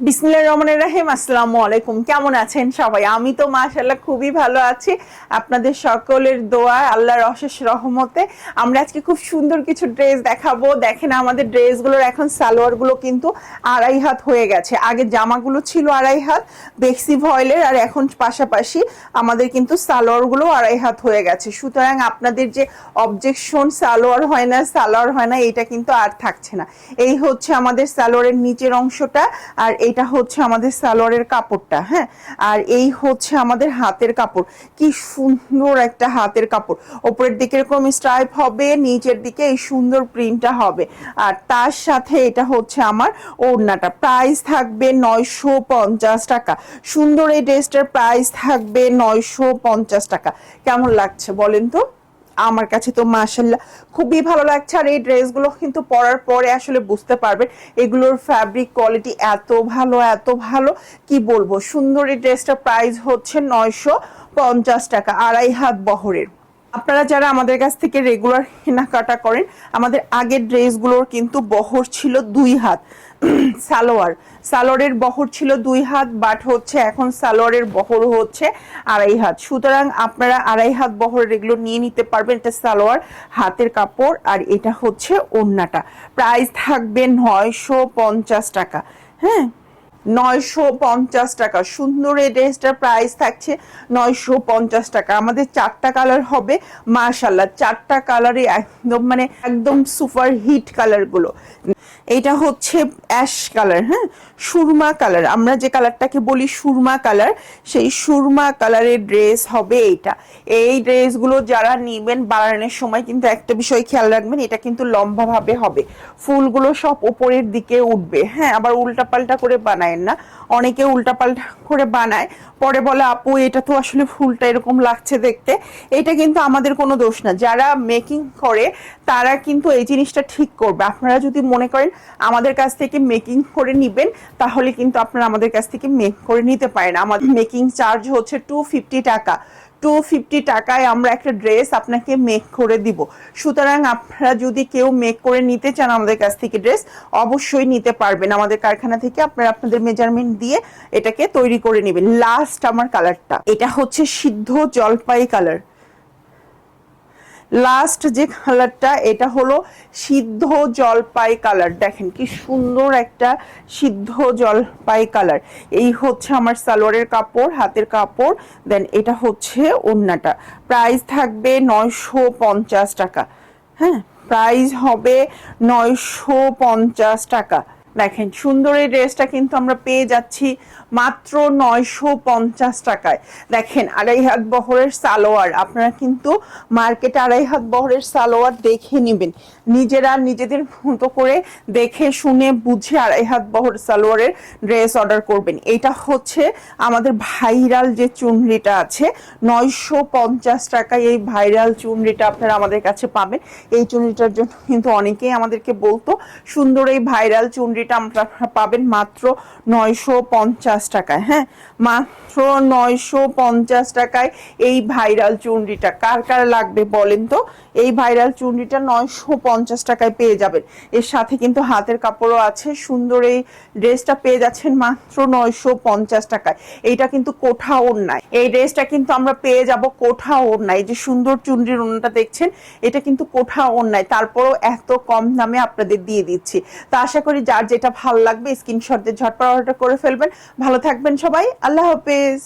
বিসমিল্লাহ রহমানের রাহিম, আসসালামু আলাইকুম। কেমন আছেন সবাই? আমি তো মাশাল্লাহ খুবই ভালো আছি। আপনাদের সকলের দোয়া, আল্লাহর অশেষ রহমতে। আমরা আজকে খুব সুন্দর কিছু ড্রেস দেখাবো। দেখেন আমাদের ড্রেসগুলোর এখন সালোয়ারগুলো কিন্তু আড়াই হাত হয়ে গেছে। আগে জামাগুলো ছিল আড়াই হাত, বেক্সি ভয়েলের, আর এখন পাশাপাশি আমাদের কিন্তু সালোয়ারগুলো আড়াই হাত হয়ে গেছে। সুতরাং আপনাদের যে অবজেকশন সালোয়ার হয় না, সালোয়ার হয় না, এটা কিন্তু আর থাকছে না। এই হচ্ছে আমাদের সালোয়ারের নিচের অংশটা, আর এটা হচ্ছে আমাদের সালোয়ারের কাপড়টা হ্যাঁ? আর এই হচ্ছে আমাদের হাতের কাপড়। কি সুন্দর একটা হাতের কাপড়। ওপরের দিকে এরকম স্ট্রাইপ হবে, নিচের দিকে এই সুন্দর প্রিন্টটা হবে। আর তার সাথে এটা হচ্ছে আমার ওড়নাটা। প্রাইস থাকবে নয়শো পঞ্চাশ টাকা। সুন্দর এই ড্রেসটার প্রাইস থাকবে নয়শো পঞ্চাশ টাকা। কেমন লাগছে বলেন তো? আমার কাছে তো মাসাল্লাহ খুবই ভালো লাগছে। আর এই ড্রেসগুলো কিন্তু পরার পরে আসলে বুঝতে পারবেন এগুলোর ফ্যাব্রিক কোয়ালিটি এত ভালো এত ভালো। কি বলব? সুন্দর এই ড্রেসটা প্রাইস হচ্ছে নয়শো পঞ্চাশ টাকা, আড়াই হাত বহরের। আপনারা যারা আমাদের কাছ থেকে রেগুলার কেনাকাটা করেন, আমাদের আগের ড্রেসগুলোর কিন্তু বহর ছিল দুই হাত। সালোয়ার। সালোয়ারের বহর ছিল দুই হাত বাট হচ্ছে এখন সালোয়ারের বহর হচ্ছে আড়াই হাত। সুতরাং আপনারা আড়াই হাত বহরের এগুলো নিয়ে নিতে পারবেন এটা সালোয়ার, হাতের কাপড়, আর এটা হচ্ছে ওড়নাটা প্রাইস থাকবে নয়শো পঞ্চাশ টাকা। হ্যাঁ? নয়শো পঞ্চাশ টাকা। সুন্দর এই ড্রেসটার প্রাইস থাকছে নয়শো পঞ্চাশ টাকা। আমাদের চারটা কালার হবে মাশাল্লাহ চারটা কালারে একদম মানে একদম সুপার হিট কালারগুলো এটা হচ্ছে অ্যাশ কালার হ্যাঁ? সুরমা কালার আমরা যে কালারটাকে বলি সুরমা কালার সেই সুরমা কালারের ড্রেস হবে এইটা। এই ড্রেসগুলো যারা নিবেন বানানোর সময় কিন্তু একটা বিষয় খেয়াল রাখবেন, এটা কিন্তু লম্বা ভাবে হবে। ফুলগুলো সব ওপরের দিকে উঠবে হ্যাঁ? আবার উল্টা পাল্টা করে বানায় না। অনেকে উল্টাপাল্টা করে বানায়। পরে বলে, আপু, এটা তো আসলে ফুলটা এরকম লাগছে দেখতে। এটা কিন্তু আমাদের কোনো দোষ না। যারা মেকিং করে, তারা কিন্তু এই জিনিসটা ঠিক করবে। আপনারা যদি মনে করেন আমাদের কাছ থেকে মেকিং করে নিবেন, তাহলে কিন্তু আপনারা আমাদের কাছ থেকে মেক করে নিতে পারেন। আমাদের মেকিং চার্জ হচ্ছে টু ফিফটি টাকা। টু ফিফটি টাকায় আমরা একটা ড্রেস আপনাকে মেক করে দিব। সুতরাং আপনারা যদি কেউ মেক করে নিতে চান আমাদের কাছ থেকে ড্রেস অবশ্যই নিতে পারবেন। আমাদের কারখানা থেকে আপনারা আপনাদের মেজারমেন্ট দিয়ে এটাকে তৈরি করে নেবেন। লাস্ট আমার কালারটা এটা হচ্ছে সিদ্ধ জলপাই কালার লাস্ট যে কালারটা এটা হলো সিদ্ধ জলপাই কালার দেখেন কি সুন্দর একটা সিদ্ধ জলপাই কালার এই হচ্ছে আমার সালোয়ারের কাপড়, হাতের কাপড়। দেন এটা হচ্ছে ওড়নাটা। প্রাইস থাকবে নয়শো পঞ্চাশ টাকা। হ্যাঁ প্রাইস হবে নয়শো পঞ্চাশ টাকা। দেখেন, সুন্দর এই ড্রেসটা কিন্তু আমরা পেয়ে যাচ্ছি মাত্র নয়শো পঞ্চাশ টাকায়। দেখেন, আড়াই হাত বহরের সালোয়ার। আপনারা কিন্তু মার্কেটে আড়াই হাত বহরের সালোয়ার দেখে নেবেন। নিজেরা নিজেদের মতো করে দেখে, শুনে, বুঝে আড়াই হাত বহর সালোয়ারের ড্রেস অর্ডার করবেন। এটা হচ্ছে আমাদের ভাইরাল যে চুনরিটা আছে, নয়শো পঞ্চাশ টাকায় এই ভাইরাল চুনরিটা আপনারা আমাদের কাছে পাবেন। এই চুনরিটার জন্য কিন্তু অনেকেই আমাদেরকে বলতো, সুন্দর এই ভাইরাল চুনরিটা আপনারা পাবেন মাত্র নয়শো পঞ্চাশ টাকায় হ্যাঁ? মাত্র নয়শো পঞ্চাশ টাকায় এই ভাইরাল চুনরিটা। কার কার লাগবে বলেন তো? এই ভাইরাল চুনরিটা নয়শো পঞ্চাশ টাকায় পেয়ে যাবেন। এর সাথে কিন্তু হাতের কাপড়ও আছে। সুন্দর এই ড্রেসটা পেয়ে যাচ্ছেন মাত্র নয়শো পঞ্চাশ টাকায়। এইটা কিন্তু কোঠা ওড়নায়। এই ড্রেসটা কিন্তু আমরা পেয়ে যাব কোঠা ওড়নায়। যে সুন্দর চুনরির ওড়নাটা দেখছেন, এটা কিন্তু কোঠা ওড়নায়। তারপরও এত কম দামে আপনাদের দিয়ে দিচ্ছি। তো আশা করি যার যেটা ভালো লাগবে, স্ক্রিনশট দিয়ে ঝটপট অর্ডার করে ফেলবেন। ভালো থাকবেন সবাই। আল্লাহ হাফেজ।